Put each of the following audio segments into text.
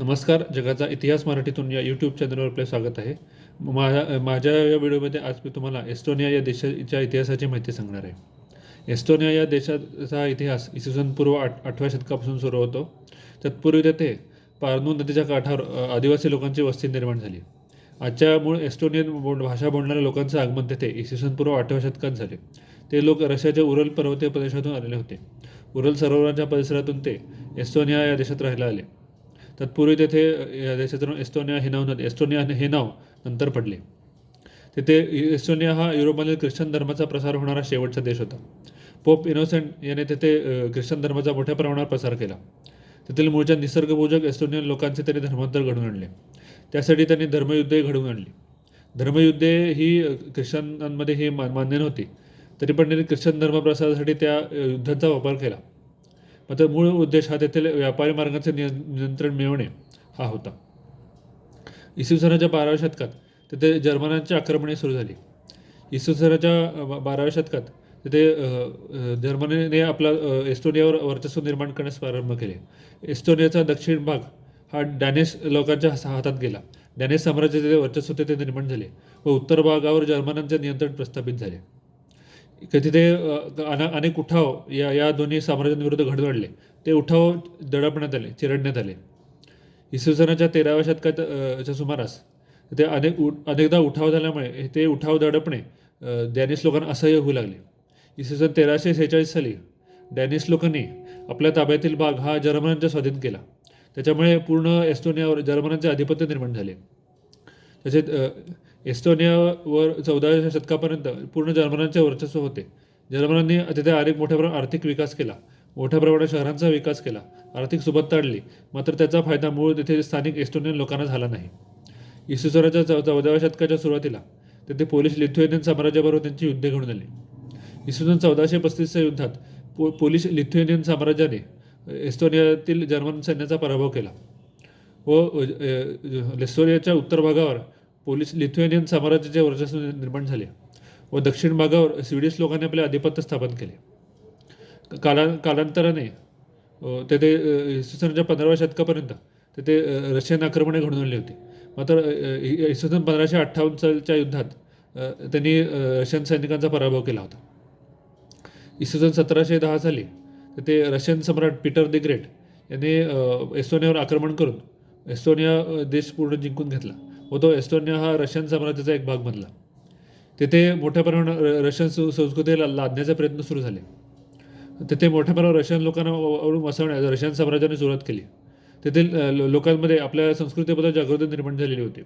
नमस्कार जगाचा इतिहास मराठीतून या यूट्यूब चॅनलवर आपले स्वागत आहे. माझ्या माझ्या या व्हिडिओमध्ये आज मी तुम्हाला एस्टोनिया या देशाच्या इतिहासाची माहिती सांगणार आहे. एस्टोनिया या देशाचा इतिहास इसवी सन पूर्व आठ आठव्या शतकापासून सुरू होतो. तत्पूर्वी तेथे पारनू नदीच्या काठावर आदिवासी लोकांची वस्ती निर्माण झाली. आजच्या मूळ एस्टोनियन बोल भाषा बोलणाऱ्या लोकांचं आगमन तेथे इसवी सन पूर्व आठव्या शतकात झाले. ते लोक रशियाच्या उरल पर्वतीय प्रदेशातून आलेले होते. उरल सरोवराच्या परिसरातून ते एस्टोनिया या देशात राहायला आले. तत्पूर्वी तेथे देशाचं नाव एस्टोनिया हे नाव नव्हते एस्टोनिया हे नाव नंतर पडले. तेथे एस्टोनिया हा युरोपमधील ख्रिश्चन धर्माचा प्रसार होणारा शेवटचा देश होता. पोप इनोसेंट याने तेथे ख्रिश्चन धर्माचा मोठ्या प्रमाणावर प्रसार केला. तेथील मूळच्या निसर्गपूजक एस्टोनियन लोकांचे त्यांनी धर्मांतर घडवून आणले. त्यासाठी त्यांनी धर्मयुद्धे घडवून आणली. धर्मयुद्धे ही ख्रिश्चनांमध्ये ही मान्य नव्हती. तरी पण त्यांनी ख्रिश्चन धर्म प्रसारासाठी त्या युद्धांचा वापर केला. मात्र मूळ उद्देश हा तेथील व्यापारी मार्गाचे निय नियंत्रण मिळवणे हा होता. इसवी सनाच्या बाराव्या शतकात तेथे जर्मनांची आक्रमणे सुरू झाली. इसवी सनाच्या बाराव्या शतकात तिथे जर्मनीने आपला एस्टोनियावर वर्चस्व निर्माण करण्यास प्रारंभ केले. एस्टोनियाचा दक्षिण भाग हा डॅनिश लोकांच्या हातात गेला. डॅनिश साम्राज्याचे वर्चस्व तेथे निर्माण झाले व उत्तर भागावर जर्मनांचे नियंत्रण प्रस्थापित झाले. कधी तिथे अना- अनेक उठाव या या दोन्ही साम्राज्यांविरुद्ध घडून आणले ते उठाव दडपण्यात आले चिरडण्यात आले. इसवी सनाच्या तेराव्या शतकात च्या सुमारास ते अनेक उ अनेकदा उठाव झाल्यामुळे ते उठाव दडपणे डॅनिश लोकांना असह्य होऊ लागले. इसवी सन तेराशे सेहेचाळीस साली डॅनिश लोकांनी आपल्या ताब्यातील भाग हा जर्मनांच्या स्वाधीन केला. त्याच्यामुळे पूर्ण एस्टोनियावर जर्मनांचे आधिपत्य निर्माण झाले. तसेच एस्टोनियावर चौदाव्या शतकापर्यंत पूर्ण जर्मनांचे वर्चस्व होते. जर्मनांनी तिथे अनेक मोठ्या प्रमाणात आर्थिक विकास केला. मोठ्या प्रमाणात शहरांचा विकास केला. आर्थिक सुबत्ता आणली मात्र त्याचा फायदा मूळ तिथे स्थानिक एस्टोनियन लोकांना झाला नाही. इसवी चौ चौदाव्या शतकाच्या सुरुवातीला तेथे पोलिश लिथुएनियन साम्राज्याबरोबर त्यांची युद्धे घडून आली. इसवी सन चौदाशे पस्तीसच्या युद्धात पो पोलिश लिथुएनियन साम्राज्याने एस्टोनियातील जर्मन सैन्याचा पराभव केला. व लेस्टोनियाच्या उत्तर भागावर पोलीस लिथुएनियन साम्राज्याचे वर्चस्व निर्माण झाले व दक्षिण भागावर स्वीडिश लोकांनी आपले आधिपत्य स्थापन केले. काला कालांतराने तेथे इसवी सनच्या पंधराव्या शतकापर्यंत तेथे रशियन आक्रमणे घडून आली होती. मात्र अ, इसवी सन पंधराशे अठ्ठावन्न सालच्या युद्धात त्यांनी रशियन सैनिकांचा पराभव केला होता. इसवी सन सतराशे दहा साली तेथे रशियन सम्राट पीटर द ग्रेट यांनी एस्टोनियावर आक्रमण करून एस्टोनिया देश पूर्ण जिंकून घेतला. व तो एस्टोनिया हा रशियन साम्राज्याचा एक भाग बनला. तेथे मोठ्या प्रमाणात रशियन सु संस्कृतीला लादण्याचे प्रयत्न सुरू झाले. तेथे मोठ्या प्रमाणावर रशियन लोकांना वसवण्यास रशियन साम्राज्याने सुरुवात केली. तेथील लो- लोकांमध्ये आपल्या संस्कृतीबद्दल जागृती निर्माण झालेली होती.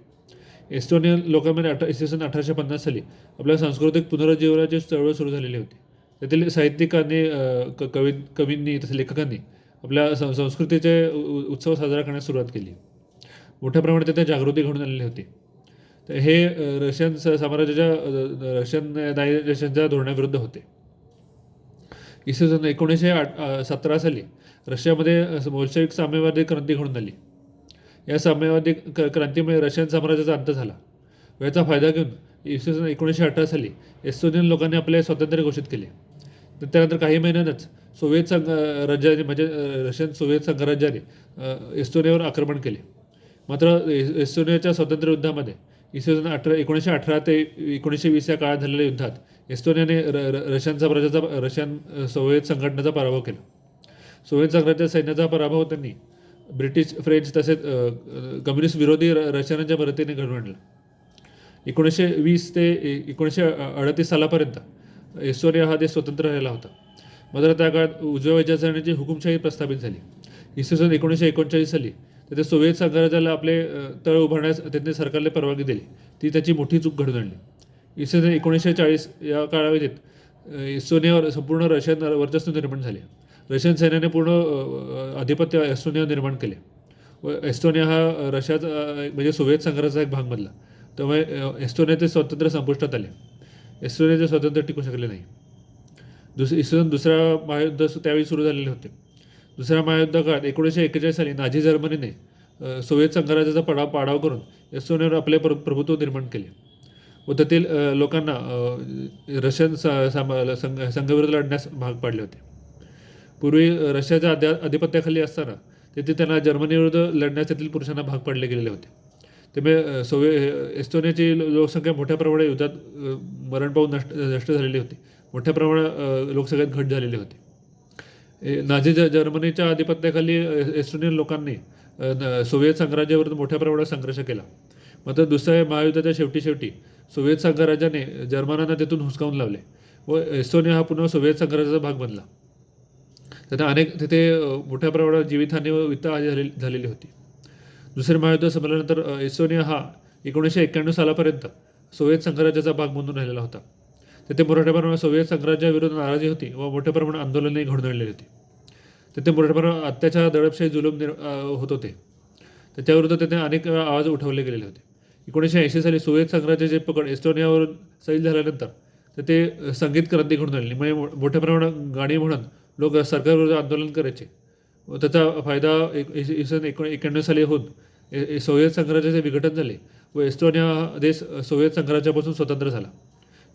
एस्टोनियन लोकांमध्ये अठरा इसवी सन अठराशे पन्नास साली आपल्या सांस्कृतिक पुनरुज्जीवनाची चळवळ सुरू झालेली होती. तेथील साहित्यिकांनी क कवी कवींनी तसेच लेखकांनी आपल्या संस्कृतीचे उ- उत्सव साजरा करण्यास सुरुवात केली. मोठ्या प्रमाणात तिथे जागृती घडून आलेली होती. तर हे रशियन साम्राज्याच्या रशियन देशांच्या धोरणाविरुद्ध होते. इसवी सन एकोणीसशे आठ सतरा साली रशियामध्ये अ, बोल्शेविक साम्यवादी क्रांती घडून आली. या साम्यवादी क्रांतीमुळे रशियन साम्राज्याचा अंत झाला. याचा फायदा घेऊन इसवी सन एकोणीसशे अठरा साली एस्टोनियन लोकांनी आपले स्वातंत्र्य घोषित केले. तर त्यानंतर काही महिन्यातच सोव्हिएत संघ राज्याने म्हणजे रशियन सोव्हिएत संघराज्याने अ, एस्टोनियावर आक्रमण केले. मात्र ए- एस्टोनियाच्या स्वातंत्र्य युद्धामध्ये इसवी सन अठरा एकोणीसशे अठरा ते एकोणीसशे वीस या काळात झालेल्या युद्धात एस्टोनियाने र रशियनचा प्रजाचा रशियन सोव्हिएत संघटनेचा पराभव केला. सोव्हिएत संघटनेच्या सैन्याचा पराभव त्यांनी ब्रिटिश फ्रेंच तसेच कम्युनिस्ट विरोधी र रशियनांच्या मदतीने घडवून आणला एकोणीसशे वीस ते एकोणीसशे अडतीस सालापर्यंत एस्टोनिया हा देश स्वतंत्र राहिला होता. मात्र त्या काळात उजव्या विचारसरणीची हुकुमशाही प्रस्थापित झाली इसवी सन एकोणीसशे एकोणचाळीस साली तर ते सोवियत संघराज्याला आपले तळ उभारण्यास त्यांनी सरकारने परवानगी दिली. ती त्याची मोठी चूक घडून आणली. इसवी सन एकोणीसशे चाळीस या कालावधीत इस्टोनियावर संपूर्ण रशियन वर्चस्व निर्माण झाले. रशियन सैन्याने पूर्ण आधिपत्य एस्टोनिया निर्माण केले. व एस्टोनिया हा रशियाचा म्हणजे सोव्हिएत संघाचा एक भाग बनला. त्यामुळे एस्टोनियाचे स्वातंत्र्य संपुष्टात आले. एस्टोनियाचे स्वातंत्र्य टिकू शकले नाही. दुस इसवी सन दुसरा महायुद्ध त्यावेळी सुरू झालेले होते. दुसऱ्या महायुद्ध काळात एकोणीसशे एक्केचाळीस साली नाझी जर्मनीने सोव्हिएत संघराज्याचा पडाव पाडाव करून एस्टोनियावर आपले प्र प्रभुत्व निर्माण केले. व तेथील लोकांना रशियन संघ संघविरुद्ध लढण्यास भाग पाडले होते. पूर्वी रशियाच्या अध्या अधिपत्याखाली असताना तेथे त्यांना जर्मनीविरुद्ध लढण्यास तेथील पुरुषांना भाग पाडले गेलेले होते. त्यामुळे सोवे सोव्हि एस्टोनियाची लोकसंख्या मोठ्या प्रमाणात युद्धात मरण पाहून नष्ट नष्ट झालेली होती. मोठ्या प्रमाणात लोकसंख्येत घट झालेली होती. ए- नाझी ज जर्मनीच्या आधिपत्याखाली एस्टोनियन लोकांनी सोव्हिएत संघराज्याविरुद्ध मोठ्या प्रमाणात संघर्ष केला. मात्र दुसऱ्या महायुद्धाच्या शेवटी शेवटी सोव्हिएत संघराज्याने जर्मनांना तिथून हुसकावून लावले व एस्टोनिया हा पुन्हा सोव्हिएत संघराज्याचा भाग बनला. तिथे अनेक तिथे मोठ्या प्रमाणात जीवितहानी व वित्तहानी झालेली झालेली होती. दुसरे महायुद्ध संपल्यानंतर अ, एस्टोनिया हा एकोणीसशे एक्क्याण्णव सालापर्यंत सोव्हिएत संघराज्याचा भाग म्हणून राहिलेला होता. तेथे मोठ्या प्रमाणात सोव्हिएत संघराज्याविरुद्ध नाराजी होती व मोठ्या प्रमाणात आंदोलनही घडून आणलेली होती. तेथे मोठ्या प्रमाणात अत्याचार दडपशाही जुलूम निर् होत होते. त्याच्याविरुद्ध त्याने अनेक वेळा आवाज उठवले गेलेले होते. एकोणीसशे ऐंशी साली सोव्हिएत संघराज्याचे पकड एस्टोनियावरून सैल झाल्यानंतर तर ते संगीत क्रांती घडून आणली म्हणजे मो- मोठ्या प्रमाणात गाणी म्हणून लोक सरकारविरुद्ध आंदोलन करायचे. व त्याचा फायदा एक सन एकोण एक्याण्णव साली होऊन ए- सोव्हिएत संघराज्याचे विघटन झाले व एस्टोनिया हा देश अ, सोव्हिएत संघराज्यापासून स्वतंत्र झाला.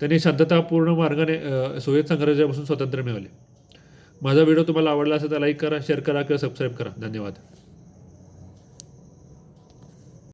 त्यांनी शांततापूर्ण मार्गाने अ, सोव्हिएत संघराज्यापासून स्वातंत्र्य मिळवले. माझा व्हिडिओ तुम्हाला आवडला असेल तर लाईक करा शेअर करा किंवा सबस्क्राईब करा. धन्यवाद.